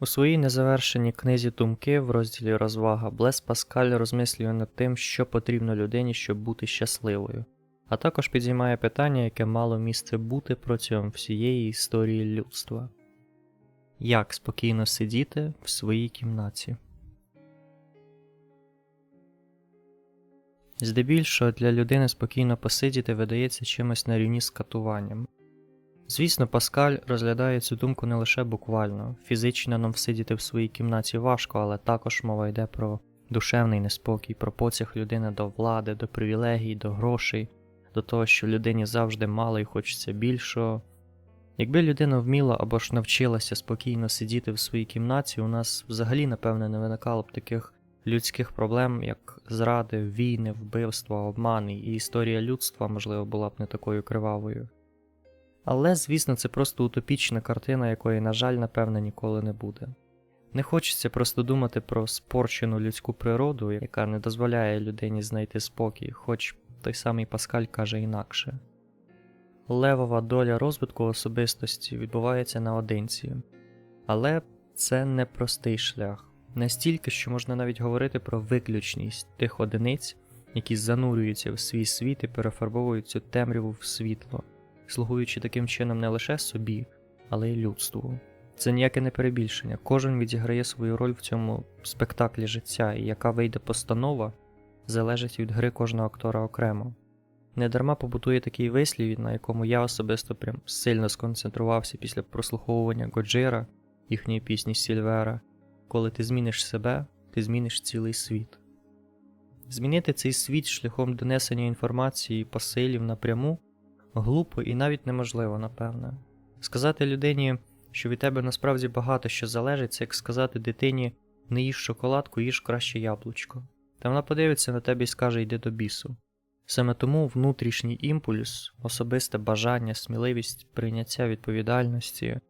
У своїй незавершеній книзі Думки в розділі Розвага Блес Паскаль розмислює над тим, що потрібно людині, щоб бути щасливою, а також підіймає питання, яке мало місце бути протягом всієї історії людства. Як спокійно сидіти в своїй кімнаті? Здебільшого для людини спокійно посидіти видається чимось на рівні з катуванням. Звісно, Паскаль розглядає цю думку не лише буквально, фізично нам всидіти в своїй кімнаті важко, але також мова йде про душевний неспокій, про потяг людини до влади, до привілегій, до грошей, до того, що людині завжди мало і хочеться більшого. Якби людина вміла або ж навчилася спокійно сидіти в своїй кімнаті, у нас взагалі, напевне, не виникало б таких людських проблем, як зради, війни, вбивства, обмани, і історія людства, можливо, була б не такою кривавою. Але, звісно, це просто утопічна картина, якої, на жаль, напевне, ніколи не буде. Не хочеться просто думати про спорчену людську природу, яка не дозволяє людині знайти спокій, хоч той самий Паскаль каже інакше. Левова доля розвитку особистості відбувається наодинці, але це не простий шлях, настільки, що можна навіть говорити про виключність тих одиниць, які занурюються в свій світ і перефарбовують цю темряву в світло слугуючи таким чином не лише собі, але й людству. Це ніяке не перебільшення. Кожен відіграє свою роль в цьому спектаклі життя, і яка вийде постанова, залежить від гри кожного актора окремо. Недарма побутує такий вислів, на якому я особисто прям сильно сконцентрувався після прослуховування Годжира, їхньої пісні Сільвера. Коли ти зміниш себе, ти зміниш цілий світ. Змінити цей світ шляхом донесення інформації і посилів напряму глупо і навіть неможливо, напевне. Сказати людині, що від тебе насправді багато що залежить, це як сказати дитині не їж шоколадку, їж краще яблучко. Та вона подивиться на тебе і скаже йди до бісу. Саме тому внутрішній імпульс, особисте бажання, сміливість прийняття відповідальності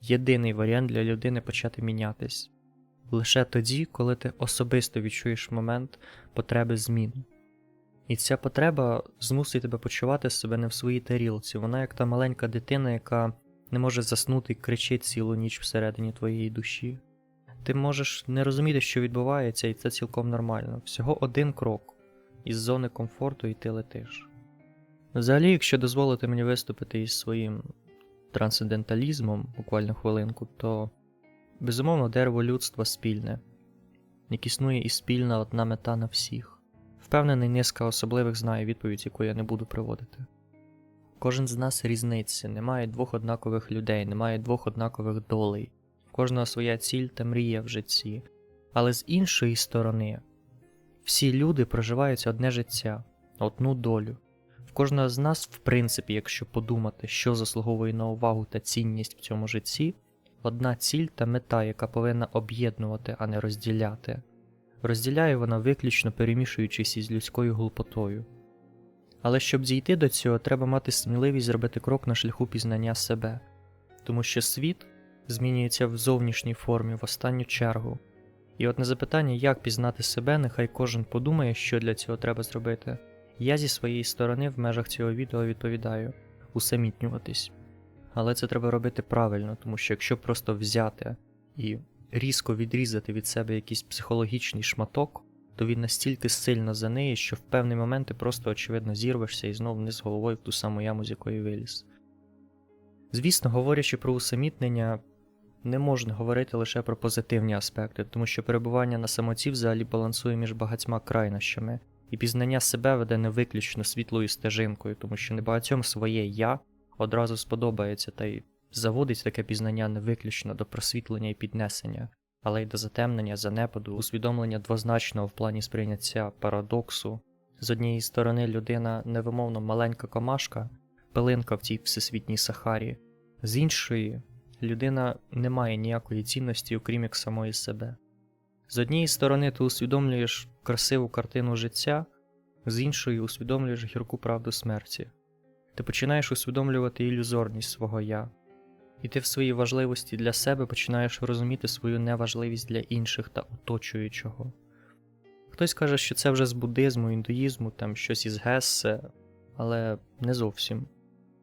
єдиний варіант для людини почати мінятись. Лише тоді, коли ти особисто відчуєш момент потреби змін. І ця потреба змусить тебе почувати себе не в своїй тарілці. Вона як та маленька дитина, яка не може заснути і кричить цілу ніч всередині твоєї душі. Ти можеш не розуміти, що відбувається, і це цілком нормально. Всього один крок із зони комфорту і ти летиш. Взагалі, якщо дозволити мені виступити із своїм трансценденталізмом буквально хвилинку, то безумовно дерево людства спільне, як існує і спільна одна мета на всіх. Впевнений, низка особливих знає відповідь, яку я не буду приводити. Кожен з нас різниця, немає двох однакових людей, немає двох однакових долей, в кожного своя ціль та мрія в житті. Але з іншої сторони, всі люди проживають одне життя, одну долю. В кожного з нас, в принципі, якщо подумати, що заслуговує на увагу та цінність в цьому житті, одна ціль та мета, яка повинна об'єднувати, а не розділяти розділяє вона виключно перемішуючись із людською глупотою. Але щоб дійти до цього, треба мати сміливість зробити крок на шляху пізнання себе, тому що світ змінюється в зовнішній формі в останню чергу. І от на запитання, як пізнати себе, нехай кожен подумає, що для цього треба зробити. Я зі своєї сторони в межах цього відео відповідаю усамітнюватись. Але це треба робити правильно, тому що якщо просто взяти і різко відрізати від себе якийсь психологічний шматок, то він настільки сильно за неї, що в певний момент ти просто, очевидно, зірвешся і знову вниз головою в ту саму яму, з якої виліз. Звісно, говорячи про усамітнення, не можна говорити лише про позитивні аспекти, тому що перебування на самоті взагалі балансує між багатьма крайнощами, і пізнання себе веде не виключно світлою стежинкою, тому що небагатьом своє я одразу сподобається та й заводить таке пізнання не виключно до просвітлення і піднесення, але й до затемнення, занепаду, усвідомлення двозначного в плані сприйняття парадоксу. З однієї сторони, людина невимовно маленька комашка, пилинка в цій всесвітній Сахарі, з іншої, людина не має ніякої цінності, окрім як самої себе. З однієї сторони, ти усвідомлюєш красиву картину життя, з іншої усвідомлюєш гірку правду смерті. Ти починаєш усвідомлювати ілюзорність свого я, і ти в своїй важливості для себе починаєш розуміти свою неважливість для інших та оточуючого. Хтось каже, що це вже з буддизму, індуїзму, там щось із Гессе, але не зовсім.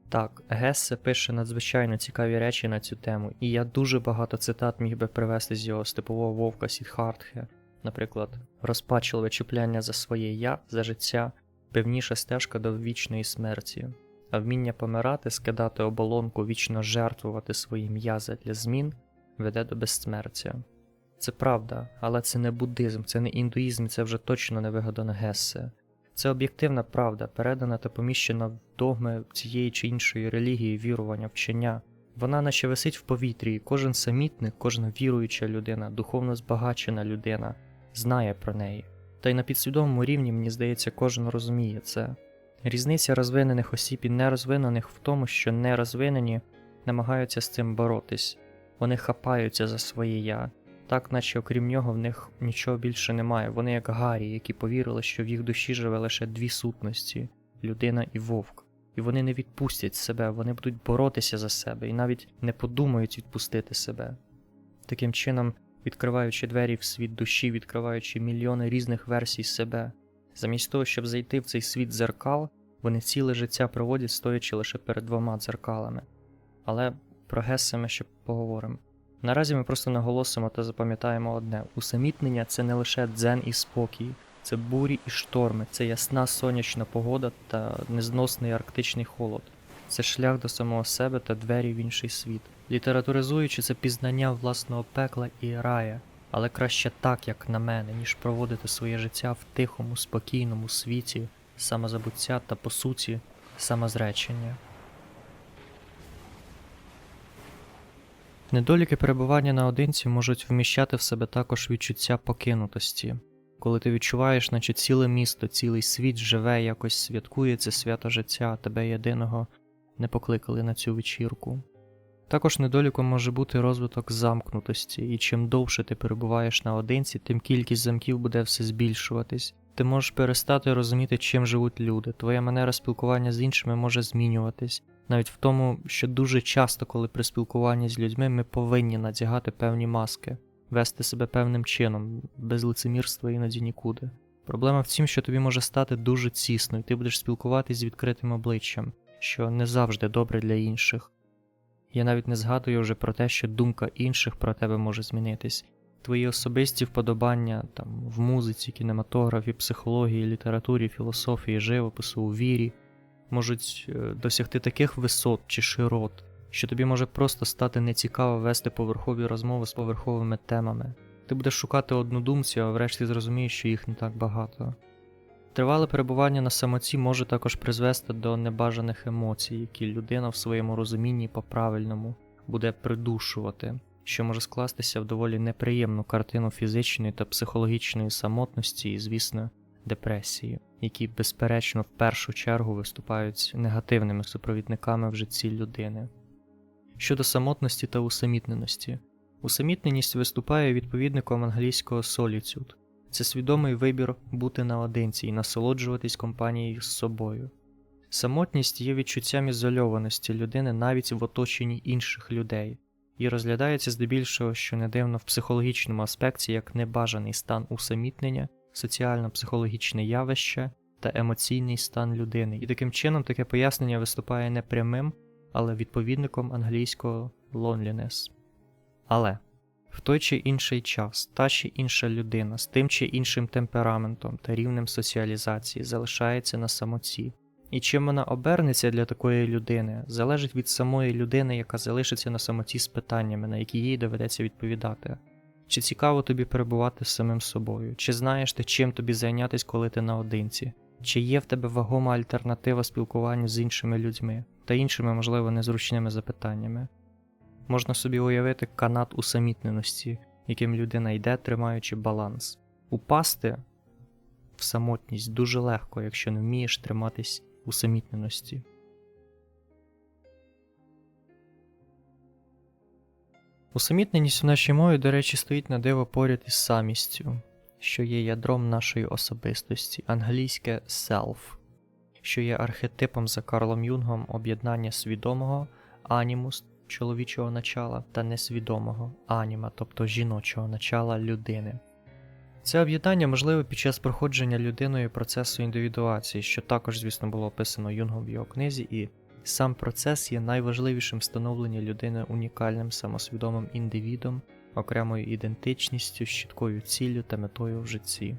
Так, Гессе пише надзвичайно цікаві речі на цю тему, і я дуже багато цитат міг би привести з його степового вовка Сідхартхе. Наприклад, розпачливе чіпляння за своє я, за життя, певніша стежка до вічної смерті, а вміння помирати, скидати оболонку, вічно жертвувати свої м'язи для змін веде до безсмертя. Це правда, але це не буддизм, це не індуїзм, це вже точно не вигадано Гессе. Це об'єктивна правда, передана та поміщена в догми цієї чи іншої релігії, вірування, вчення. Вона наче висить в повітрі, і кожен самітник, кожна віруюча людина, духовно збагачена людина знає про неї. Та й на підсвідомому рівні, мені здається, кожен розуміє це. Різниця розвинених осіб і нерозвинених в тому, що нерозвинені намагаються з цим боротись, вони хапаються за своє я, так наче окрім нього в них нічого більше немає. Вони як Гаррі, які повірили, що в їх душі живе лише дві сутності людина і вовк. І вони не відпустять себе, вони будуть боротися за себе і навіть не подумають відпустити себе. Таким чином, відкриваючи двері в світ душі, відкриваючи мільйони різних версій себе, замість того, щоб зайти в цей світ дзеркал, вони ціле життя проводять, стоячи лише перед двома дзеркалами. Але про Гессе ми ще поговоримо. Наразі ми просто наголосимо та запам'ятаємо одне: усамітнення це не лише дзен і спокій, це бурі і шторми, це ясна сонячна погода та незносний арктичний холод. Це шлях до самого себе та двері в інший світ. Літературизуючи це пізнання власного пекла і рая, але краще так, як на мене, ніж проводити своє життя в тихому, спокійному світі, самозабуття та, по суті, самозречення. Недоліки перебування наодинці можуть вміщати в себе також відчуття покинутості, коли ти відчуваєш, наче ціле місто, цілий світ живе, якось святкує це свято життя, тебе єдиного не покликали на цю вечірку. Також недоліком може бути розвиток замкнутості, і чим довше ти перебуваєш наодинці, тим кількість замків буде все збільшуватись. Ти можеш перестати розуміти, чим живуть люди, твоя манера спілкування з іншими може змінюватись, навіть в тому, що дуже часто, коли при спілкуванні з людьми, ми повинні надягати певні маски, вести себе певним чином, без лицемірства іноді нікуди. Проблема в тім, що тобі може стати дуже тісно, і ти будеш спілкуватись з відкритим обличчям, що не завжди добре для інших. Я навіть не згадую вже про те, що думка інших про тебе може змінитись. Твої особисті вподобання там, в музиці, кінематографі, психології, літературі, філософії, живопису, у вірі можуть е, досягти таких висот чи широт, що тобі може просто стати нецікаво вести поверхові розмови з поверховими темами. Ти будеш шукати однодумців, а врешті зрозумієш, що їх не так багато. Тривале перебування на самоті може також призвести до небажаних емоцій, які людина в своєму розумінні по-правильному буде придушувати, що може скластися в доволі неприємну картину фізичної та психологічної самотності і, звісно, депресії, які, безперечно, в першу чергу виступають негативними супровідниками в житті людини. Щодо самотності та усамітненості, усамітненість виступає відповідником англійського solitude. Це свідомий вибір бути наодинці і насолоджуватись компанією з собою. Самотність є відчуттям ізольованості людини навіть в оточенні інших людей і розглядається здебільшого, що не дивно в психологічному аспекті як небажаний стан усамітнення, соціально-психологічне явище та емоційний стан людини. І таким чином таке пояснення виступає не прямим, але відповідником англійського loneliness. Але в той чи інший час та чи інша людина з тим чи іншим темпераментом та рівнем соціалізації залишається на самоті. І чим вона обернеться для такої людини, залежить від самої людини, яка залишиться на самоті з питаннями, на які їй доведеться відповідати. Чи цікаво тобі перебувати з самим собою, чи знаєш ти, чим тобі зайнятися, коли ти наодинці, чи є в тебе вагома альтернатива спілкуванню з іншими людьми та іншими, можливо, незручними запитаннями. Можна собі уявити канат усамітненості, яким людина йде, тримаючи баланс. Упасти в самотність дуже легко, якщо не вмієш триматись усамітненості. Усамітненість в нашій мові, до речі, стоїть на диво поряд із самістю, що є ядром нашої особистості, англійське self, що є архетипом за Карлом Юнгом об'єднання свідомого анімус чоловічого начала та несвідомого аніма, тобто жіночого начала людини. Це об'єднання можливе під час проходження людиною процесу індивідуації, що також, звісно, було описано Юнгом в його книзі, і Сам процес є найважливішим встановлення людини унікальним самосвідомим індивідом, окремою ідентичністю, з чіткою ціллю та метою в житті.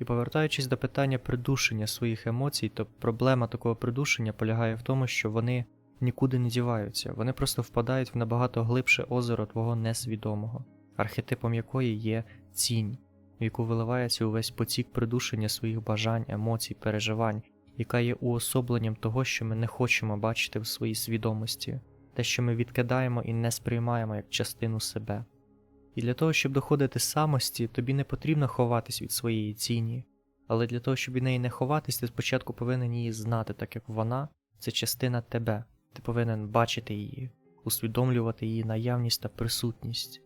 І повертаючись до питання придушення своїх емоцій, то проблема такого придушення полягає в тому, що вони нікуди не діваються, вони просто впадають в набагато глибше озеро твого несвідомого, архетипом якої є цінь, в яку виливається увесь потік придушення своїх бажань, емоцій, переживань, яка є уособленням того, що ми не хочемо бачити в своїй свідомості, те, що ми відкидаємо і не сприймаємо як частину себе. І для того, щоб доходити самості, тобі не потрібно ховатись від своєї ціні, але для того, щоб від неї не ховатись, ти спочатку повинен її знати, так як вона це частина тебе. Ти повинен бачити її, усвідомлювати її наявність та присутність.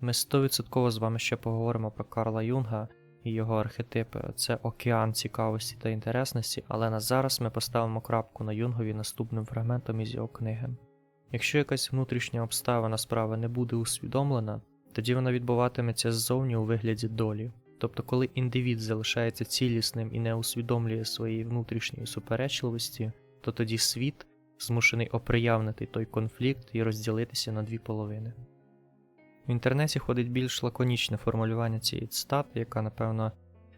Ми стовідсотково з вами ще поговоримо про Карла Юнга і його архетипи. Це океан цікавості та інтересності, але на зараз ми поставимо крапку на Юнгові наступним фрагментом із його книги. Якщо якась внутрішня обставина справи не буде усвідомлена, тоді вона відбуватиметься ззовні у вигляді долі. Тобто, коли індивід залишається цілісним і не усвідомлює своєї внутрішньої суперечливості, то тоді світ змушений оприявнити той конфлікт і розділитися на дві половини. В інтернеті ходить більш лаконічне формулювання цієї цитати, яка, напевно,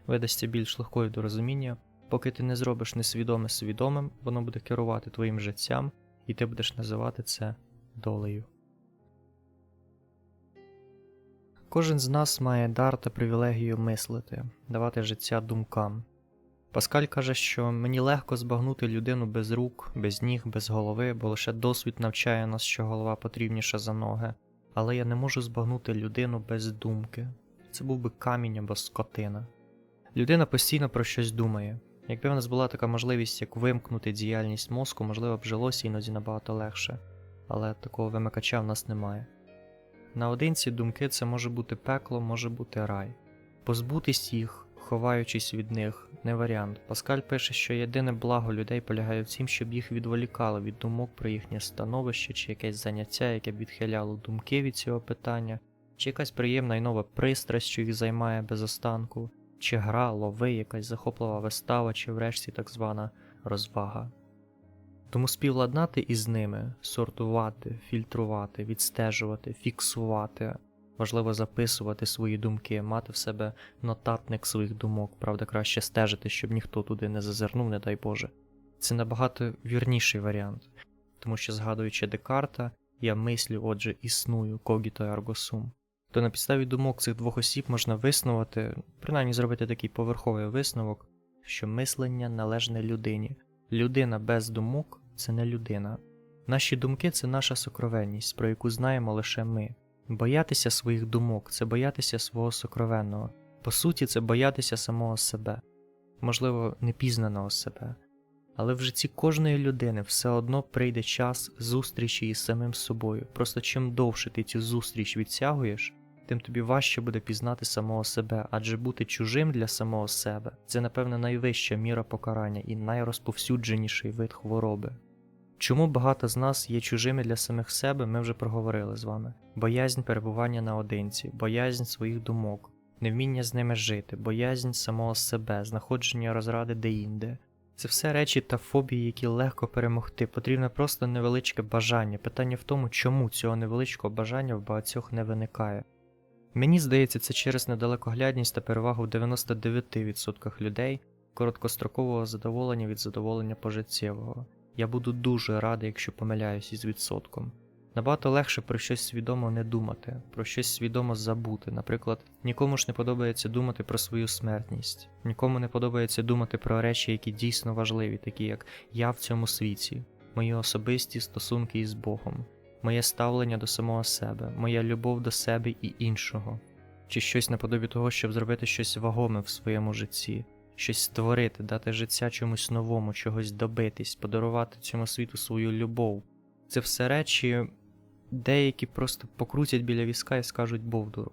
видасться більш легкою до розуміння. Поки ти не зробиш несвідоме свідомим, воно буде керувати твоїм життям, і ти будеш називати це долею. Кожен з нас має дар та привілегію мислити, давати життя думкам. Паскаль каже, що мені легко збагнути людину без рук, без ніг, без голови, бо лише досвід навчає нас, що голова потрібніша за ноги, але я не можу збагнути людину без думки. Це був би камінь або скотина. Людина постійно про щось думає. Якби в нас була така можливість, як вимкнути діяльність мозку, можливо б жилося іноді набагато легше, але такого вимикача в нас немає. Наодинці думки це може бути пекло, може бути рай. Позбутись їх, ховаючись від них, не варіант. Паскаль пише, що єдине благо людей полягає в тім, щоб їх відволікало від думок про їхнє становище чи якесь заняття, яке б відхиляло думки від цього питання, чи якась приємна і нова пристрасть, що їх займає без останку, чи гра, лови, якась захоплива вистава, чи врешті так звана розвага. Тому співладнати із ними, сортувати, фільтрувати, відстежувати, фіксувати, важливо записувати свої думки, мати в себе нотатник своїх думок, правда, краще стежити, щоб ніхто туди не зазирнув, не дай Боже. Це набагато вірніший варіант, тому що, згадуючи Декарта, я мислю, отже, існую, когіто sum. То на підставі думок цих двох осіб можна виснувати, принаймні зробити такий поверховий висновок, що мислення належне людині. Людина без думок це не людина. Наші думки це наша сокровенність, про яку знаємо лише ми. Боятися своїх думок це боятися свого сокровенного. По суті, це боятися самого себе, можливо, непізнаного себе. Але в житті кожної людини все одно прийде час зустрічі із самим собою. Просто чим довше ти цю зустріч відтягуєш, тим тобі важче буде пізнати самого себе, адже бути чужим для самого себе це, напевне, найвища міра покарання і найрозповсюдженіший вид хвороби. Чому багато з нас є чужими для самих себе, ми вже проговорили з вами: боязнь перебування наодинці, боязнь своїх думок, невміння з ними жити, боязнь самого себе, знаходження розради деінде. Це все речі та фобії, які легко перемогти. Потрібне просто невеличке бажання. Питання в тому, чому цього невеличкого бажання в багатьох не виникає. Мені здається, це через недалекоглядність та перевагу в 99% людей короткострокового задоволення від задоволення пожиттєвого. Я буду дуже радий, якщо помиляюсь із відсотком. Набагато легше про щось свідомо не думати, про щось свідомо забути. Наприклад, нікому ж не подобається думати про свою смертність, нікому не подобається думати про речі, які дійсно важливі, такі як я в цьому світі, мої особисті стосунки із Богом, моє ставлення до самого себе, моя любов до себе і іншого, чи щось наподобі того, щоб зробити щось вагоме в своєму житті, щось створити, дати життя чомусь новому, чогось добитись, подарувати цьому світу свою любов. Це все речі, деякі просто покрутять біля візка і скажуть Бовдуру.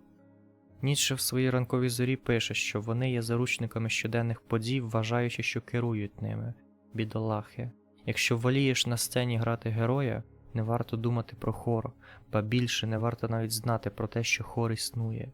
Ніцше в своїй ранковій зорі пише, що вони є заручниками щоденних подій, вважаючи, що керують ними, бідолахи. Якщо волієш на сцені грати героя, не варто думати про хор, ба більше не варто навіть знати про те, що хор існує.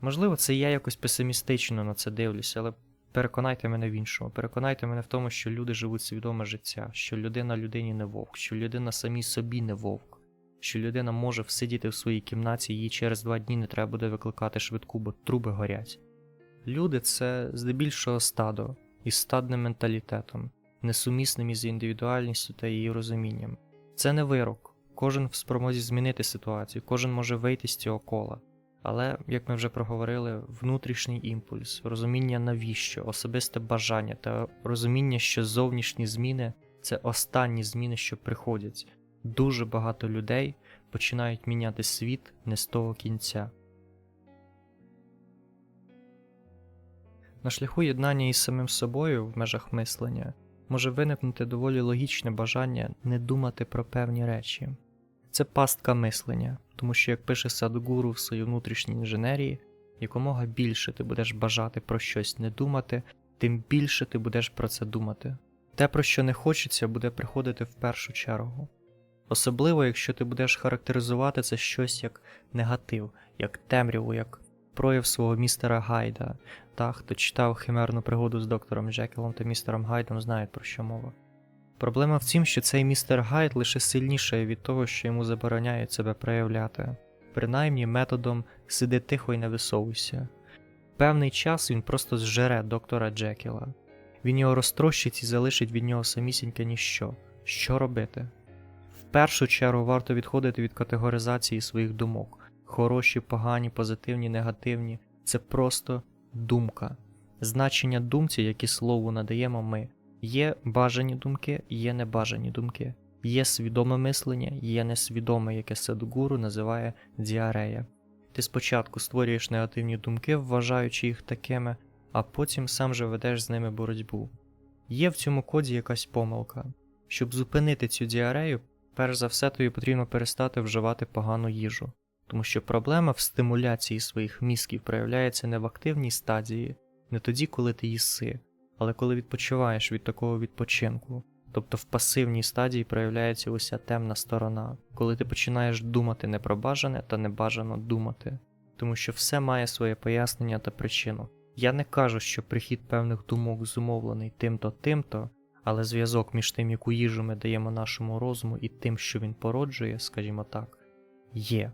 Можливо, це я якось песимістично на це дивлюся, але переконайте мене в іншому. Переконайте мене в тому, що люди живуть свідоме життя, що людина людині не вовк, що людина самій собі не вовк, що людина може всидіти в своїй кімнаті, їй через два дні не треба буде викликати швидку, бо труби горять. Люди це здебільшого стадо із стадним менталітетом, несумісним із індивідуальністю та її розумінням. Це не вирок. Кожен в спромозі змінити ситуацію, кожен може вийти з цього кола. Але, як ми вже проговорили, внутрішній імпульс, розуміння навіщо, особисте бажання та розуміння, що зовнішні зміни це останні зміни, що приходять. Дуже багато людей починають міняти світ не з того кінця. На шляху єднання із самим собою в межах мислення може виникнути доволі логічне бажання не думати про певні речі. Це пастка мислення, тому що, як пише Садгуру в своїй внутрішній інженерії, якомога більше ти будеш бажати про щось не думати, тим більше ти будеш про це думати. Те, про що не хочеться, буде приходити в першу чергу. Особливо, якщо ти будеш характеризувати це щось як негатив, як темряву, як прояв свого містера Гайда. Та, хто читав химерну пригоду з доктором Джекілом та містером Гайдом, знають про що мова. Проблема в тім, що цей містер Гайд лише сильнішає від того, що йому забороняють себе проявляти, принаймні методом сиди тихо і не висовуйся. Певний час він просто зжере доктора Джекіла. Він його розтрощить і залишить від нього самісіньке ніщо. Що робити? В першу чергу варто відходити від категоризації своїх думок. Хороші, погані, позитивні, негативні це просто думка. Значення думці, які слову надаємо ми. Є бажані думки, є небажані думки, є свідоме мислення, є несвідоме, яке Садгуру називає діарея. Ти спочатку створюєш негативні думки, вважаючи їх такими, а потім сам же ведеш з ними боротьбу. Є в цьому коді якась помилка. Щоб зупинити цю діарею, перш за все тобі потрібно перестати вживати погану їжу, тому що проблема в стимуляції своїх мізків проявляється не в активній стадії, не тоді, коли ти їси, але коли відпочиваєш від такого відпочинку, тобто в пасивній стадії проявляється уся темна сторона, коли ти починаєш думати не про бажане та небажано думати, тому що все має своє пояснення та причину. Я не кажу, що прихід певних думок зумовлений тим-то, тим-то, але зв'язок між тим, яку їжу ми даємо нашому розуму, і тим, що він породжує, скажімо так, є.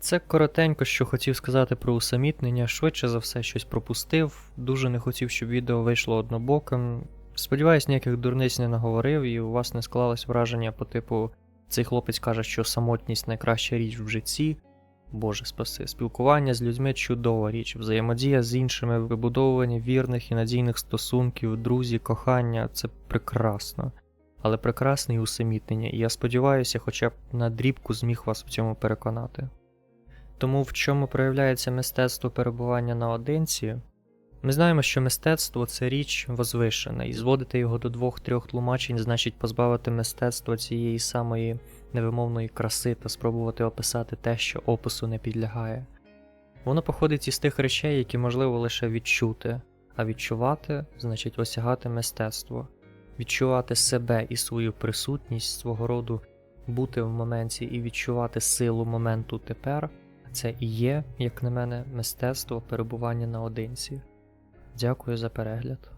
Це коротенько, що хотів сказати про усамітнення, швидше за все щось пропустив. Дуже не хотів, щоб відео вийшло однобоким. Сподіваюсь, ніяких дурниць не наговорив, і у вас не склалось враження по типу цей хлопець каже, що самотність найкраща річ в житті. Боже спаси, спілкування з людьми чудова річ, взаємодія з іншими, вибудовування вірних і надійних стосунків, друзі, кохання це прекрасно. Але прекрасне і усамітнення, і я сподіваюся, хоча б на дрібку зміг вас в цьому переконати. Тому в чому проявляється мистецтво перебування наодинці? Ми знаємо, що мистецтво це річ возвишена, і зводити його до двох-трьох тлумачень значить позбавити мистецтва цієї самої невимовної краси та спробувати описати те, що опису не підлягає. Воно походить із тих речей, які можливо лише відчути, а відчувати значить осягати мистецтво, відчувати себе і свою присутність свого роду, бути в моменті і відчувати силу моменту тепер. Це і є, як на мене, мистецтво перебування наодинці. Дякую за перегляд.